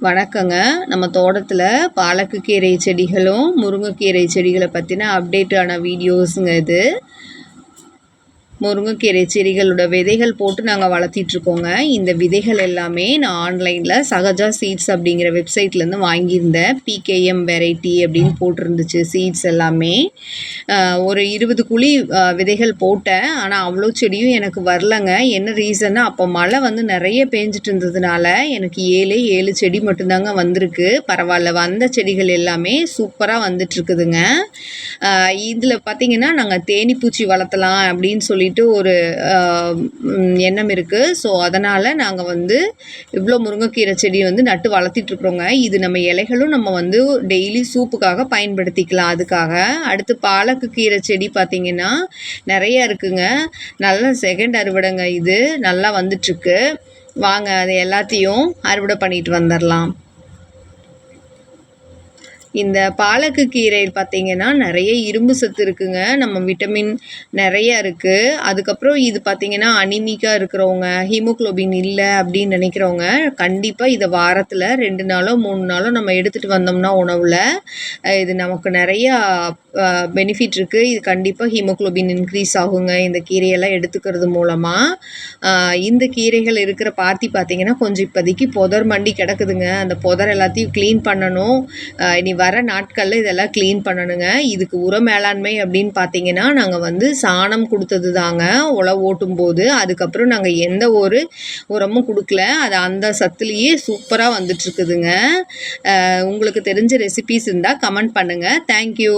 வணக்கங்க. நம்ம தோட்டத்தில் பாலக்கு கீரை செடிகளும் முருங்கைக்கீரை செடிகளை பற்றின அப்டேட்டான வீடியோஸுங்க இது. முருங்கைக்கீரை செடிகளோட விதைகள் போட்டு நாங்கள் வளர்த்திட்ருக்கோங்க இந்த விதைகள் எல்லாமே நான் ஆன்லைனில் சகஜா சீட்ஸ் அப்படிங்கிற வெப்சைட்லேருந்து வாங்கியிருந்தேன். பிகேஎம் வெரைட்டி அப்படின்னு போட்டிருந்துச்சு சீட்ஸ் எல்லாமே. ஒரு இருபது குழி விதைகள் போட்டேன். ஆனால் அவ்வளோ செடியும் எனக்கு வரலங்க. என்ன ரீசன்னா அப்போ மழை வந்து நிறைய பேஞ்சிட்டு இருந்ததுனால எனக்கு ஏழு ஏழு செடி மட்டும்தாங்க வந்திருக்கு. பரவாயில்ல வந்த செடிகள் எல்லாமே சூப்பராக வந்துட்டுருக்குதுங்க இதில் பார்த்திங்கன்னா நாங்கள் தேனி பூச்சி வளர்த்தலாம் அப்படின்னு சொல்லி சொல்லிட்டு ஒரு எண்ணம் இருக்குது ஸோ அதனால் நாங்கள் வந்து இவ்வளோ முருங்கைக்கீரை செடி வந்து நட்டு வளர்த்திட்ருக்குறோங்க இது நம்ம இலைகளும் நம்ம வந்து டெய்லி சூப்புக்காக பயன்படுத்திக்கலாம் அதுக்காக. அடுத்து பாலக்கு கீரை செடி பார்த்தீங்கன்னா நிறைய இருக்குங்க. நல்ல செகண்ட் அறுவடைங்க இது. நல்லா வந்துட்டுருக்கு வாங்க அது எல்லாத்தையும் அறுவடை பண்ணிட்டு வந்துடலாம் இந்த பாலக்கு கீரை பார்த்தீங்கன்னா நிறைய இரும்பு சத்து இருக்குங்க. நம்ம விட்டமின் நிறைய இருக்குது அதுக்கப்புறம் இது பார்த்திங்கன்னா அனிமிக்காக இருக்கிறவங்க ஹீமோகுளோபின் இல்லை அப்படின்னு நினைக்கிறவங்க கண்டிப்பாக இதை வாரத்தில் ரெண்டு நாளோ மூணு நாளோ நம்ம எடுத்துகிட்டு வந்தோம்னா உணவில் இது நமக்கு நிறையா பெனிஃபிட் இருக்குது இது கண்டிப்பாக ஹீமோகுளோபின் இன்க்ரீஸ் ஆகுங்க. இந்த கீரையெல்லாம் எடுத்துக்கிறது மூலமாக இந்த கீரைகள் இருக்கிற பாத்தி பார்த்திங்கன்னா கொஞ்சம் இப்போதைக்கு புதர் மண்டி கிடக்குதுங்க. அந்த புதர் எல்லாத்தையும் க்ளீன் பண்ணணும். இனி இனி வர நாட்களில் இதெல்லாம் க்ளீன் பண்ணணுங்க. இதுக்கு உர மேலாண்மை அப்படின்னு பார்த்தீங்கன்னா நாங்கள் வந்து சாணம் கொடுத்தது தாங்க. உழவு ஓட்டும் போது அதுக்கப்புறம் நாங்கள் எந்த ஒரு உரமும் கொடுக்கல. அது அந்த சத்துலேயே சூப்பராக வந்துட்டுருக்குதுங்க உங்களுக்கு தெரிஞ்ச ரெசிபீஸ் இருந்தால் கமெண்ட் பண்ணுங்கள் தேங்க்யூ